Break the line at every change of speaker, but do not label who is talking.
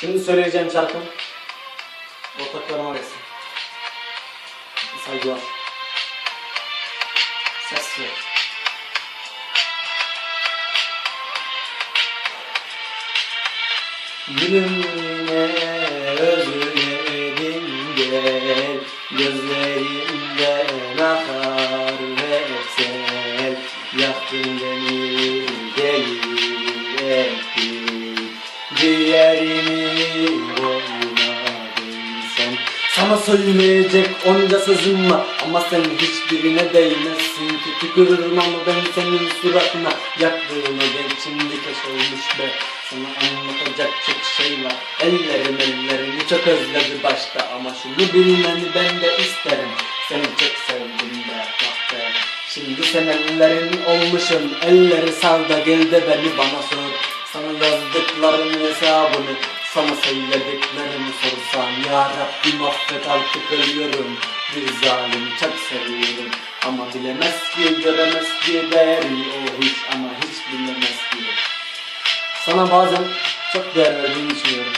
Şimdi söyleyeceğim şarkım ortaklarıma gelsin. Saygılar. Ses ver. Gülümle özledim gel Gözlerimden akar versel Yaktın beni deli Sen. Sana söyleyecek onca sözüm var Ama sen hiçbirine değmezsin. Ki Tükürürüm ama ben senin suratına Yaktığına denk şimdi keş olmuş be. Sana anlatacak çok şey var. Ellerim ellerini çok özledi başta Ama şunu bilmeni ben de isterim. Seni çok sevdim be be. Şimdi sen ellerin olmuşum Elleri sal da gel de beni bana sor. Sana yazdıklarımın hesabını Sana söylediklerimi sorsan Ya Rabbim affet artık ölüyorum. Bir zalimi çok seviyorum. Ama bilemez ki göremez ki değerini O hiç ama hiç bilemez ki. Sana bazen çok değer verdiğini düşünüyorum